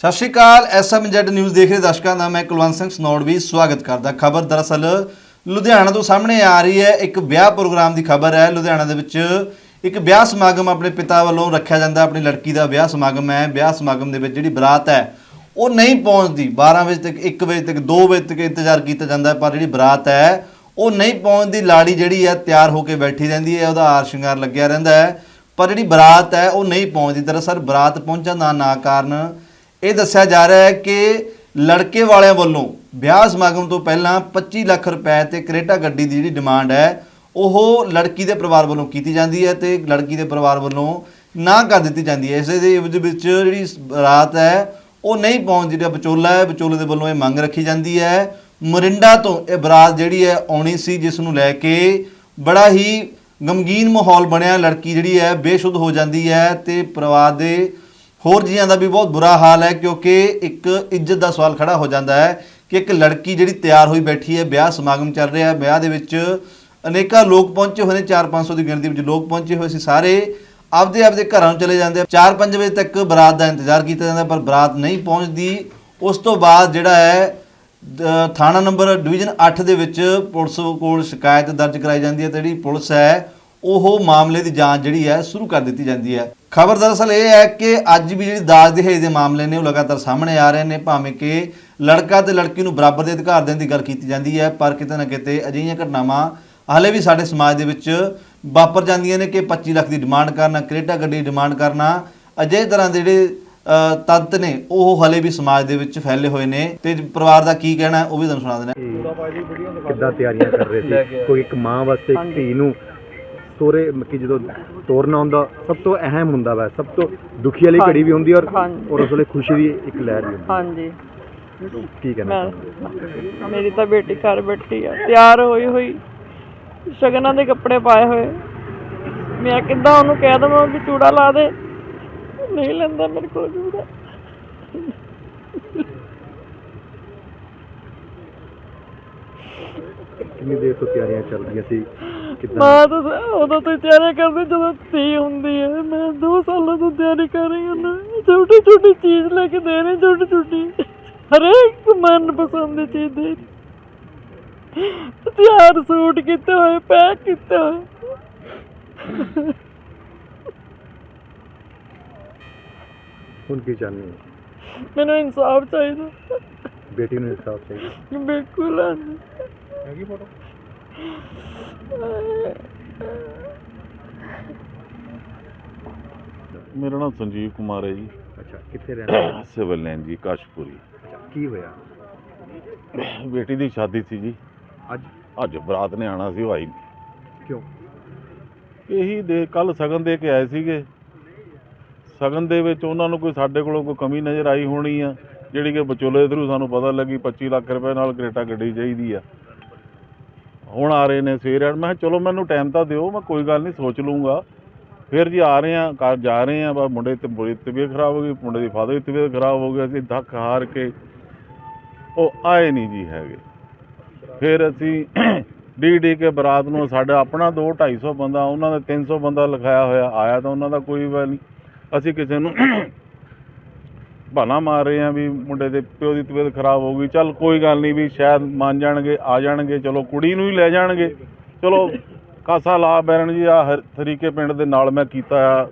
ਸਤਿ ਸ਼੍ਰੀ ਅਕਾਲ SMZ news ਦੇਖ ਰਹੇ ਦਰਸ਼ਕਾਂ ਦਾ ਮੈਂ ਕੁਲਵੰਤ ਸਿੰਘ ਸਨੌੜਵੀ ਸਵਾਗਤ ਕਰਦਾ ਖਬਰ ਦਰਅਸਲ ਲੁਧਿਆਣਾ ਤੋਂ ਸਾਹਮਣੇ ਆ ਰਹੀ ਹੈ, ਇੱਕ ਵਿਆਹ ਪ੍ਰੋਗਰਾਮ ਦੀ ਖਬਰ ਹੈ। ਲੁਧਿਆਣਾ ਦੇ ਵਿੱਚ ਇੱਕ ਵਿਆਹ ਸਮਾਗਮ ਆਪਣੇ ਪਿਤਾ ਵੱਲੋਂ ਰੱਖਿਆ ਜਾਂਦਾ, ਆਪਣੀ ਲੜਕੀ ਦਾ ਵਿਆਹ ਸਮਾਗਮ ਹੈ। ਵਿਆਹ ਸਮਾਗਮ ਦੇ ਵਿੱਚ ਜਿਹੜੀ ਬਰਾਤ ਹੈ, ਉਹ ਨਹੀਂ ਪਹੁੰਚਦੀ। 12 ਵਜੇ ਤੱਕ 1 ਵਜੇ ਤੱਕ 2 ਵਜੇ ਤੱਕ ਇੰਤਜ਼ਾਰ ਕੀਤਾ ਜਾਂਦਾ ਪਰ ਜਿਹੜੀ ਬਰਾਤ ਹੈ, ਉਹ ਨਹੀਂ ਪਹੁੰਚਦੀ। ਲਾੜੀ ਜਿਹੜੀ ਹੈ, ਤਿਆਰ ਹੋ ਕੇ ਬੈਠੀ ਰਹਿੰਦੀ ਹੈ, ਉਹਦਾ ਹਾਰ ਸ਼ਿੰਗਾਰ ਲੱਗਿਆ ਰਹਿੰਦਾ ਹੈ। ਪਰ ਜਿਹੜੀ ਬਰਾਤ ਹੈ, ਉਹ ਨਹੀਂ ਪਹੁੰਚਦੀ। ਦਰਅਸਲ ਬਰਾਤ ਪਹੁੰਚਣ ਦਾ ਨਾ ਕਾਰਨ ਇਹ ਦੱਸਿਆ ਜਾ ਰਿਹਾ ਹੈ ਕਿ ਲੜਕੇ ਵਾਲਿਆਂ ਵੱਲੋਂ ਵਿਆਹ ਸਮਾਗਮ ਤੋਂ ਪਹਿਲਾਂ 25 ਲੱਖ ਰੁਪਏ ਤੇ ਕਰੇਟਾ ਗੱਡੀ ਦੀ ਜਿਹੜੀ ਡਿਮਾਂਡ ਹੈ, ਉਹ ਲੜਕੀ ਦੇ ਪਰਿਵਾਰ ਵੱਲੋਂ ਕੀਤੀ ਜਾਂਦੀ ਹੈ ਤੇ ਲੜਕੀ ਦੇ ਪਰਿਵਾਰ ਵੱਲੋਂ ਨਾ ਕਰ ਦਿੱਤੀ ਜਾਂਦੀ ਹੈ। ਇਸੇ ਦੇ ਵਿੱਚ ਜਿਹੜੀ ਰਾਤ ਹੈ, ਉਹ ਨਹੀਂ ਪਹੁੰਚਦੀ ਜਿਹੜਾ ਵਿਚੋਲਾ ਹੈ, ਵਿਚੋਲੇ ਦੇ ਵੱਲੋਂ ਇਹ ਮੰਗ ਰੱਖੀ ਜਾਂਦੀ ਹੈ। ਮਰਿੰਡਾ ਤੋਂ ਇਹ ਬਰਾਤ ਜਿਹੜੀ ਹੈ, ਆਉਣੀ ਸੀ, ਜਿਸ ਨੂੰ ਲੈ ਕੇ ਬੜਾ ਹੀ ਗਮਗੀਨ ਮਾਹੌਲ ਬਣਿਆ। ਲੜਕੀ ਜਿਹੜੀ ਹੈ, ਬੇਸ਼ੁੱਧ ਹੋ ਜਾਂਦੀ ਹੈ ਤੇ ਪਰਿਵਾਰ ਦੇ ਹੋਰ ਜੀਆਂ ਦਾ ਵੀ ਬਹੁਤ ਬੁਰਾ ਹਾਲ ਹੈ, ਕਿਉਂਕਿ ਇੱਕ ਇੱਜ਼ਤ ਦਾ ਸਵਾਲ ਖੜਾ ਹੋ ਜਾਂਦਾ ਹੈ ਕਿ ਇੱਕ ਲੜਕੀ ਜਿਹੜੀ ਤਿਆਰ ਹੋਈ ਬੈਠੀ ਹੈ, ਵਿਆਹ ਸਮਾਗਮ ਚੱਲ ਰਿਹਾ ਹੈ, ਵਿਆਹ ਦੇ ਵਿੱਚ ਅਨੇਕਾਂ ਲੋਕ ਪਹੁੰਚੇ ਹੋਏ ਨੇ 4-500 ਦੀ ਗਿਣਤੀ ਵਿੱਚ ਲੋਕ ਪਹੁੰਚੇ ਹੋਏ ਸੀ, ਸਾਰੇ ਆਪਦੇ ਆਪਦੇ ਘਰਾਂ ਨੂੰ ਚਲੇ ਜਾਂਦੇ ਆ। 4-5 ਵਜੇ ਤੱਕ ਬਰਾਤ ਦਾ ਇੰਤਜ਼ਾਰ ਕੀਤਾ ਜਾਂਦਾ, ਪਰ ਬਰਾਤ ਨਹੀਂ ਪਹੁੰਚਦੀ। ਉਸ ਤੋਂ ਬਾਅਦ ਜਿਹੜਾ ਹੈ ਥਾਣਾ ਨੰਬਰ ਡਿਵੀਜ਼ਨ 8 ਦੇ ਵਿੱਚ ਪੁਲਿਸ ਕੋਲ ਸ਼ਿਕਾਇਤ ਦਰਜ ਕਰਾਈ ਜਾਂਦੀ ਹੈ ਤੇ ਜਿਹੜੀ ਪੁਲਿਸ ਹੈ, ਉਹ ਮਾਮਲੇ ਦੀ ਜਾਂਚ ਜਿਹੜੀ ਹੈ, ਸ਼ੁਰੂ ਕਰ ਦਿੱਤੀ ਜਾਂਦੀ ਹੈ। ਖਬਰ ਦਰਅਸਲ ਇਹ ਹੈ ਕਿ ਅੱਜ ਵੀ ਜਿਹੜੀ ਦਾਜ ਦਹੇਜ ਦੇ ਮਾਮਲੇ ਨੇ ਉਹ ਲਗਾਤਾਰ ਸਾਹਮਣੇ ਆ ਰਹੇ ਨੇ ਭਾਵੇਂ ਕਿ ਲੜਕਾ ਤੇ ਲੜਕੀ ਨੂੰ ਬਰਾਬਰ ਦੇ ਅਧਿਕਾਰ ਦੇਣ ਦੀ ਗੱਲ ਕੀਤੀ ਜਾਂਦੀ ਹੈ ਪਰ ਕਿਤੇ ਨਾ ਕਿਤੇ ਅਜਿਹੀਆਂ ਘਟਨਾਵਾਂ ਹਾਲੇ ਵੀ ਸਾਡੇ ਸਮਾਜ ਦੇ ਵਿੱਚ ਵਾਪਰ ਜਾਂਦੀਆਂ ਨੇ ਕਿ 25 ਲੱਖ ਦੀ ਡਿਮਾਂਡ ਕਰਨਾ ਕ੍ਰੇਟਾ ਗੱਡੀ ਦੀ ਡਿਮਾਂਡ ਕਰਨਾ ਅਜਿਹੇ ਤਰ੍ਹਾਂ ਦੇ ਜਿਹੜੇ ਤੱਤ ਨੇ ਉਹ ਹਲੇ ਵੀ ਸਮਾਜ ਦੇ ਵਿੱਚ ਫੈਲੇ ਹੋਏ ਨੇ। ਤੇ ਪਰਿਵਾਰ ਦਾ ਕੀ ਕਹਿਣਾ ਉਹ ਵੀ ਤੁਹਾਨੂੰ ਸੁਣਾ ਦਿੰਦੇ ਹਾਂ। ਕਿੱਦਾਂ ਤਿਆਰੀਆਂ ਕਰ ਰਹੇ ਸੀ? ਕੋਈ ਇੱਕ ਮਾਂ ਵਾਸਤੇ ਇੱਕ ਧੀ ਨੂੰ ਸੋਰੇ ਕਿ ਜਦੋਂ ਤੋਰਨਾ ਹੁੰਦਾ ਸਭ ਤੋਂ ਅਹਿਮ ਹੁੰਦਾ ਵਾ ਸਭ ਤੋਂ ਦੁਖੀ ਵਾਲੀ ਘੜੀ ਵੀ ਹੁੰਦੀ ਔਰ ਹਾਂਜੀ। ਔਰ ਉਸ ਵੇਲੇ ਖੁਸ਼ੀ ਦੀ ਇੱਕ ਲਹਿਰ ਵੀ ਹੁੰਦੀ। ਹਾਂਜੀ। ਕੀ ਕਹਿਣਾ ਮੈਂ ਮੇਰੀ ਤਾਂ ਬੇਟੀ ਘਰ ਬੈਠੀ ਆ ਤਿਆਰ ਹੋਈ ਹੋਈ। ਸ਼ਗਨਾਂ ਦੇ ਕੱਪੜੇ ਪਾਏ ਹੋਏ। ਮੈਂ ਕਿੱਦਾਂ ਉਹਨੂੰ ਕਹਿ ਦਵਾਂ ਵੀ ਚੂੜਾ ਲਾ ਦੇ। ਨਹੀਂ ਲੈਂਦਾ ਮੇਰੇ ਕੋਲ ਚੂੜਾ। ਕਿੰਨੀ ਦੇਰ ਤੋਂ ਤਿਆਰੀਆਂ ਚੱਲ ਰਹੀਆਂ ਸੀ? ਮਾਂ ਤਾਂ ਸ- ਉਦੋਂ ਤੋਂ ਹੀ ਤਿਆਰੀ ਕਰਦੀ ਜਦੋਂ ਧੀ ਹੁੰਦੀ ਹੈ। ਮੈਂ 2 ਸਾਲਾਂ ਤੋਂ ਤਿਆਰੀ ਕਰ ਰਹੀ ਹਾਂ ਛੋਟੀ ਛੋਟੀ ਚੀਜ਼ ਲੈ ਕੇ ਦੇ ਰਹੀ ਛੋਟੀ ਛੋਟੀ। ਹਰੇਕ ਮਨ ਪਸੰਦ ਦੀ ਚੀਜ਼ ਦੇ ਰਹੀ। ਤਿਆਰ ਸੂਟ ਕੀਤੇ ਹੋਏ ਪੈਕ ਕੀਤੇ ਹੋਏ। ਹੁਣ ਕੀ ਚਾਹੁੰਦੇ ਹੋ? ਮੈਨੂੰ ਇਨਸਾਫ ਚਾਹੀਦਾ। ਬੇਟੀ ਨੂੰ ਇਨਸਾਫ ਚਾਹੀਦਾ। ਬਿਲਕੁਲ। ਹੈਗੀ ਫੋਟੋ ਮੇਰਾ ਨਾਮ ਸੰਜੀਵ ਕੁਮਾਰ ਹੈ ਜੀ। ਅੱਛਾ ਕਿੱਥੇ ਰਹਿਣਾ ਸਿਵਲ ਲਾਈਨ ਜੀ ਕਾਸ਼ਪੁਰੀ। ਅੱਛਾ ਕੀ ਹੋਇਆ? ਬੇਟੀ ਦੀ ਸ਼ਾਦੀ ਸੀ ਜੀ। ਅੱਜ? ਅੱਜ ਬਰਾਤ ਨੇ ਆਣਾ ਸੀ ਉਹ ਆਈ ਨਹੀਂ ਕਿਉਂ? ਇਹੀ ਦੇ ਕੱਲ ਸਗਨ ਦੇ ਕੇ ਆਏ ਸੀਗੇ। ਸਗਨ ਦੇ ਵਿੱਚ ਉਹਨਾਂ ਨੂੰ ਕੋਈ ਸਾਡੇ ਕੋਲੋਂ ਕੋਈ ਕਮੀ ਨਜ਼ਰ ਆਈ ਹੋਣੀ ਆ ਜਿਹੜੀ ਕਿ ਵਿਚੋਲੇ ਦੇ ਥਰੂ ਸਾਨੂੰ ਪਤਾ ਲੱਗੀ 25 ਲੱਖ ਰੁਪਏ ਨਾਲ ਕਰੇਟਾ ਗੱਡੀ ਚਾਹੀਦੀ ਆ। ਹੁਣ ਆ ਰਹੇ ਨੇ ਸਵੇਰੇ ਮੈਂ ਕਿਹਾ ਚਲੋ ਮੈਨੂੰ ਟਾਈਮ ਤਾਂ ਦਿਓ, ਮੈਂ ਕੋਈ ਗੱਲ ਨਹੀਂ, ਸੋਚ ਲੂੰਗਾ ਫਿਰ ਜੀ ਆ ਰਹੇ ਆ ਘਰ ਜਾ ਰਹੇ ਆ ਬਸ ਮੁੰਡੇ ਤੇ ਬੁਰੀ ਤਬੀਅਤ ਖਰਾਬ ਹੋ ਗਈ, ਮੁੰਡੇ ਦੀ ਫਾਦਰ ਦੀ ਤਬੀਅਤ ਖਰਾਬ ਹੋ ਗਈ, ਅਸੀਂ ਧੱਕ ਹਾਰ ਕੇ ਉਹ ਆਏ ਨਹੀਂ ਜੀ ਹੈਗੇ। ਫਿਰ ਅਸੀਂ ਡੀ ਡੀ ਕੇ ਬਰਾਤ ਨੂੰ ਸਾਡਾ ਆਪਣਾ 2 250 ਬੰਦਾ, ਉਹਨਾਂ ਦਾ 300 ਬੰਦਾ ਲਿਖਾਇਆ ਹੋਇਆ, ਆਇਆ ਤਾਂ ਉਹਨਾਂ ਦਾ ਕੋਈ ਵੀ ਨਹੀਂ। ਅਸੀਂ ਕਿਸੇ ਨੂੰ ਭਾਣਾ ਮਾਰ ਰਹੇ ਆ ਵੀ ਮੁੰਡੇ ਦੇ ਪਿਓ ਦੀ ਤਬੀਅਤ ਖਰਾਬ ਹੋ ਗਈ। ਚੱਲ ਕੋਈ ਗੱਲ ਨਹੀਂ ਵੀ ਸ਼ਾਇਦ ਮੰਨ ਜਾਣਗੇ, ਆ ਜਾਣਗੇ, ਚਲੋ ਕੁੜੀ ਨੂੰ ਹੀ ਲੈ ਜਾਣਗੇ। ਚਲੋ ਕਾਸਾ ਲਾ ਬੈਰਨ ਜੀ ਆ ਤਰੀਕੇ ਪਿੰਡ ਦੇ ਨਾਲ ਮੈਂ ਕੀਤਾ ਆ।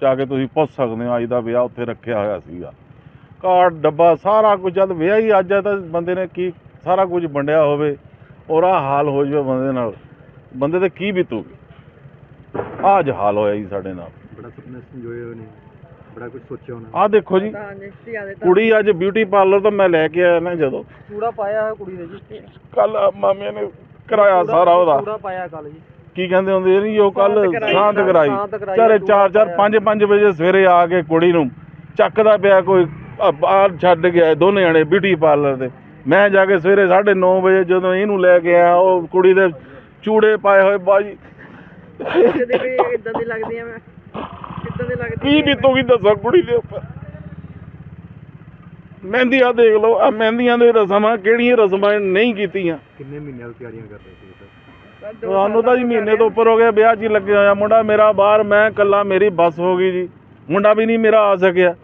ਜਾ ਕੇ ਤੁਸੀਂ ਪੁੱਛ ਸਕਦੇ ਹੋ, ਅੱਜ ਦਾ ਵਿਆਹ ਉੱਥੇ ਰੱਖਿਆ ਹੋਇਆ ਸੀਗਾ। ਕਾਰਡ, ਡੱਬਾ, ਸਾਰਾ ਕੁਝ, ਜਦ ਵਿਆਹ ਹੀ ਅੱਜ ਆ ਤਾਂ ਬੰਦੇ ਨੇ ਕੀ, ਸਾਰਾ ਕੁਝ ਵੰਡਿਆ ਹੋਵੇ ਔਰ ਆ ਹਾਲ ਹੋ ਜਾਵੇ ਬੰਦੇ ਨਾਲ। ਬੰਦੇ ਤੇ ਕੀ ਬੀਤੂਗੀ? ਆਹ ਅੱਜ ਹਾਲ ਹੋਇਆ ਜੀ ਸਾਡੇ ਨਾਲ। ਬੜਾ ਸੁਪਨੇ ਸੰਜੋਏ ਹੋਏ ਨੇ। ਬੜਾ ਕੁਝ ਸੋਚਿਆ ਹੋਣਾ ਆਹ ਦੇਖੋ ਜੀ ਹਾਂਜੀ ਧੀਆਂ ਦੇ ਕੁੜੀ ਅੱਜ ਬਿਊਟੀ ਪਾਰਲਰ ਤੋਂ ਮੈਂ ਲੈ ਕੇ ਆਇਆ ਨਾ ਜਦੋਂ। ਚੂੜਾ ਪਾਇਆ ਹੋਇਆ ਕੁੜੀ ਦੇ ਜੀ। ਕੱਲ ਮਾਮੇ ਨੇ ਕਰਾਇਆ ਸਾਰਾ ਉਹਦਾ। ਚੂੜਾ ਪਾਇਆ ਕੱਲ ਜੀ। ਕੀ ਕਹਿੰਦੇ ਹੁੰਦੇ ਨਹੀਂ ਉਹ ਕੱਲ ਸਾਂਤ ਕਰਾਈ, ਸਾਂਤ ਕਰਾਈ। ਸਾਂਤ ਕਰਾਈ, ਚਾਰੇ ਚੂੜਾ 4 4 ਪਾਇਆ। 5 5 ਵਜੇ ਸਵੇਰੇ ਆ ਕੇ ਕੁੜੀ ਨੂੰ ਚੱਕਦਾ ਪਿਆ ਕੋਈ ਬਾਹਰ ਛੱਡ ਗਿਆ ਦੋਨੇ ਜਣੇ ਬਿਊਟੀ ਪਾਰਲਰ ਦੇ। ਮੈਂ ਜਾ ਕੇ ਸਵੇਰੇ 9:30 ਵਜੇ ਜਦੋਂ ਇਹਨੂੰ ਲੈ ਕੇ ਆਇਆ ਉਹ ਕੁੜੀ ਦੇ ਚੂੜੇ ਪਾਏ ਹੋਏ ਬਾਜੀ ਕਦੇ ਵੀ ਇਦਾਂ ਦੀ ਲੱਗਦੀ ਆ ਮੈਂ। ਕਿੱਦਾਂ ਦੀ ਲੱਗਦੀ ਕੀ ਬੀਤੂਗੀ ਦੱਸੋ ਕੁੜੀ ਦੇ ਉੱਪਰ। ਮਹਿੰਦੀਆਂ ਦੇਖ ਲਓ ਆ ਮਹਿੰਦੀਆਂ ਦੇ ਰਸਮਾਂ ਕਿਹੜੀਆਂ ਰਸਮਾਂ ਨਹੀਂ ਕੀਤੀਆਂ। ਕਿੰਨੇ ਮਹੀਨਿਆਂ ਤੋਂ ਤਿਆਰੀਆਂ ਕਰ ਰਹੇ ਸੀ ਸਰ ਸਾਨੂੰ ਤਾਂ ਜੀ ਮਹੀਨੇ ਤੋਂ ਉੱਪਰ ਹੋ ਗਿਆ ਵਿਆਹ 'ਚ ਹੀ ਲੱਗੇ ਹੋਇਆ ਮੁੰਡਾ ਮੇਰਾ ਬਾਹਰ ਮੈਂ ਇਕੱਲਾ ਮੇਰੀ ਬੱਸ ਹੋ ਗਈ ਜੀ। ਮੁੰਡਾ ਵੀ ਨਹੀਂ ਮੇਰਾ ਆ ਸਕਿਆ।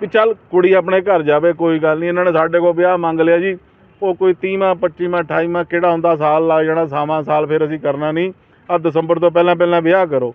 ਵੀ ਚੱਲ ਕੁੜੀ ਆਪਣੇ ਘਰ ਜਾਵੇ ਕੋਈ ਗੱਲ ਨਹੀਂ ਇਹਨਾਂ ਨੇ ਸਾਡੇ ਕੋਲ ਵਿਆਹ ਮੰਗ ਲਿਆ ਜੀ। ਉਹ ਕੋਈ 30ਵਾਂ 25ਵਾਂ 28ਵਾਂ ਕਿਹੜਾ ਹੁੰਦਾ ਸਾਲ ਲੱਗ ਜਾਣਾ ਸਾਵਾਂ ਸਾਲ ਫਿਰ ਅਸੀਂ ਕਰਨਾ ਨਹੀਂ। ਆ ਦਸੰਬਰ ਤੋਂ ਪਹਿਲਾਂ ਪਹਿਲਾਂ ਵਿਆਹ ਕਰੋ।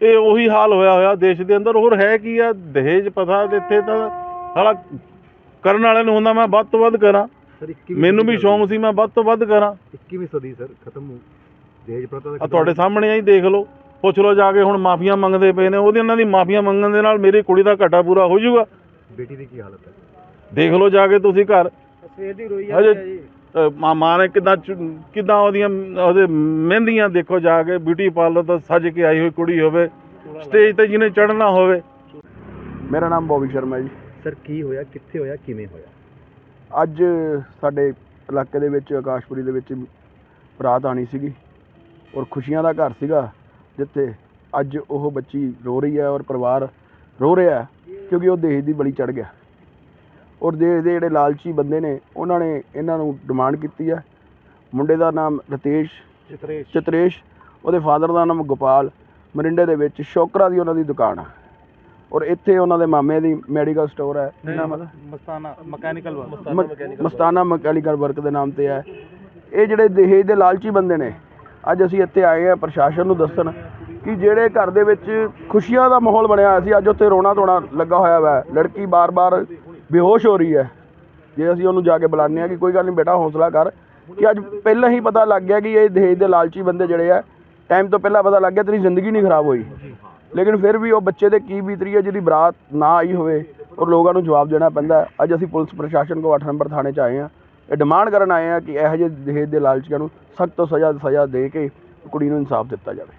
ਇਹ ਉਹੀ ਹਾਲ ਹੋਇਆ ਹੋਇਆ ਦੇਸ਼ ਦੇ ਅੰਦਰ। ਹੋਰ ਹੈ ਕੀ ਆ? ਦਹੇਜ ਪਤਾ ਇੱਥੇ ਤਾਂ ਸਾਲਾ ਕਰਨ ਵਾਲੇ ਨੂੰ ਹੁੰਦਾ ਮੈਂ ਵੱਧ ਤੋਂ ਵੱਧ ਕਰਾਂ। ਸਰ 21ਵੀਂ ਮੈਨੂੰ ਵੀ ਸ਼ੌਂਕ ਸੀ ਮੈਂ ਵੱਧ ਤੋਂ ਵੱਧ ਕਰਾਂ। 21ਵੀਂ ਸਦੀ ਸਰ ਖਤਮ ਹੋ ਦਹੇਜ ਪ੍ਰਥਾ ਦਾ ਆ ਤੁਹਾਡੇ ਸਾਹਮਣੇ ਆਈ ਦੇਖ ਲਓ। ਪੁੱਛ ਲਓ ਜਾ ਕੇ ਹੁਣ ਮਾਫੀਆਂ ਮੰਗਦੇ ਪਏ ਨੇ। ਉਹਦੀ ਉਹਨਾਂ ਦੀ ਮਾਫੀਆਂ ਮੰਗਣ ਦੇ ਨਾਲ ਮੇਰੀ ਕੁੜੀ ਦਾ ਘਾਟਾ ਪੂਰਾ ਹੋ ਜਾਊਗਾ। ਬੇਟੀ ਦੀ ਕੀ ਹਾਲਤ ਹੈ? ਦੇਖ ਲਓ ਜਾ ਕੇ ਤੁਸੀਂ ਘਰ। ਸਵੇਰ ਦੀ ਰੋਈ ਹਜੇ ਅ, ਮਾਂ ਮਾਂ ਨੇ ਕਿਦਾਂ ਕਿਦਾਂ ਉਹਦੀਆਂ ਉਹਦੇ ਮਹਿੰਦੀਆਂ ਦੇਖੋ ਜਾ ਕੇ ਬਿਊਟੀ ਪਾਰਲਰ ਤੋਂ ਸੱਜ ਕੇ ਆਈ ਹੋਈ ਕੁੜੀ ਹੋਵੇ ਸਟੇਜ ਤੇ ਜਿਹਨੇ ਚੜ੍ਹਨਾ ਹੋਵੇ। ਮੇਰਾ ਨਾਮ ਬੋਬੀ ਸ਼ਰਮਾ ਜੀ। ਸਰ ਕੀ ਹੋਇਆ ਕਿੱਥੇ ਹੋਇਆ ਕਿਵੇਂ ਹੋਇਆ? ਅੱਜ ਸਾਡੇ ਇਲਾਕੇ ਦੇ ਵਿੱਚ ਆਕਾਸ਼ਪੁਰੀ ਦੇ ਵਿੱਚ ਬਰਾਤ ਆਣੀ ਸੀਗੀ ਔਰ ਖੁਸ਼ੀਆਂ ਦਾ ਘਰ ਸੀਗਾ ਜਿੱਥੇ ਅੱਜ ਉਹ ਬੱਚੀ ਰੋ ਰਹੀ ਹੈ ਔਰ ਪਰਿਵਾਰ ਰੋ ਰਿਹਾ ਹੈ ਕਿਉਂਕਿ ਉਹ ਦੇਸ਼ ਦੀ ਬਲੀ ਚੜ ਗਿਆ। ਔਰ ਦੇਸ਼ ਦੇ ਜਿਹੜੇ ਲਾਲਚੀ ਬੰਦੇ ਨੇ ਉਹਨਾਂ ਨੇ ਇਹਨਾਂ ਨੂੰ ਡਿਮਾਂਡ ਕੀਤੀ ਹੈ ਮੁੰਡੇ ਦਾ ਨਾਮ ਰਤੇਸ਼ ਚਿਤਰੇਸ਼। ਚਿਤਰੇਸ਼ ਉਹਦੇ ਫਾਦਰ ਦਾ ਨਾਮ ਗੋਪਾਲ ਮਰਿੰਡੇ ਦੇ ਵਿੱਚ ਸ਼ੋਕਰਾ ਦੀ ਉਹਨਾਂ ਦੀ ਦੁਕਾਨ ਹੈ ਔਰ ਇੱਥੇ ਉਹਨਾਂ ਦੇ ਮਾਮੇ ਦੀ ਮੈਡੀਕਲ ਸਟੋਰ ਹੈ ਨਾਮ ਹੈ ਮਸਤਾਨਾ ਮਕੈਨੀਕਲ ਮ- ਮਸਤਾਨਾ ਮਕੈਨੀਕਲ ਵਰਕ ਦੇ ਨਾਮ ਤੇ ਹੈ ਇਹ ਜਿਹੜੇ ਦਹੇਜ ਦੇ ਲਾਲਚੀ ਬੰਦੇ ਨੇ ਅੱਜ ਅਸੀਂ ਇੱਥੇ ਆਏ ਆ ਪ੍ਰਸ਼ਾਸਨ ਨੂੰ ਦੱਸਣ ਕਿ ਜਿਹੜੇ ਘਰ ਦੇ ਵਿੱਚ ਖੁਸ਼ੀਆਂ ਦਾ ਮਾਹੌਲ ਬਣਿਆ ਹੋਇਆ ਸੀ ਅੱਜ ਉੱਥੇ ਰੋਣਾ ਧੋਣਾ ਲੱਗਾ ਹੋਇਆ ਵਾ। ਲੜਕੀ ਬਾਰ-ਬਾਰ ਬੇਹੋਸ਼ ਹੋ ਰਹੀ ਹੈ। ਜੇ ਅਸੀਂ ਉਹਨੂੰ ਜਾ ਕੇ ਬੁਲਾਉਂਦੇ ਆ ਕਿ ਕੋਈ ਗੱਲ ਨਹੀਂ ਬੇਟਾ ਹੌਸਲਾ ਕਰ ਕਿ ਅੱਜ ਪਹਿਲਾਂ ਹੀ ਪਤਾ ਲੱਗ ਗਿਆ ਕਿ ਇਹ ਦਹੇਜ ਦੇ ਲਾਲਚੀ ਬੰਦੇ ਜਿਹੜੇ ਆ ਟਾਈਮ ਤੋਂ ਪਹਿਲਾਂ ਪਤਾ ਲੱਗ ਗਿਆ ਤੇਰੀ ਜ਼ਿੰਦਗੀ ਨਹੀਂ ਖਰਾਬ ਹੋਈ। ਲੇਕਿਨ ਫਿਰ ਵੀ ਉਹ ਬੱਚੇ ਦੇ ਕੀ ਬੀਤਰੀ ਹੈ, ਜਿਹਦੀ ਬਰਾਤ ਨਾ ਆਈ ਹੋਵੇ ਔਰ ਲੋਕਾਂ ਨੂੰ ਜਵਾਬ ਦੇਣਾ ਪੈਂਦਾ ਅੱਜ ਅਸੀਂ ਪੁਲਿਸ ਪ੍ਰਸ਼ਾਸਨ ਕੋ 8 ਨੰਬਰ ਥਾਣੇ 'ਚ ਆਏ ਹਾਂ। ਇਹ ਡਿਮਾਂਡ ਕਰਨ ਆਏ ਹਾਂ ਕਿ ਇਹੋ ਜਿਹੇ ਦਹੇਜ ਦੇ ਲਾਲਚੀਆਂ ਨੂੰ ਸਖਤ ਤੋਂ ਸਜ਼ਾ ਸਜ਼ਾ ਦੇ ਕੇ ਕੁੜੀ ਨੂੰ ਇਨਸਾਫ ਦਿੱਤਾ ਜਾਵੇ।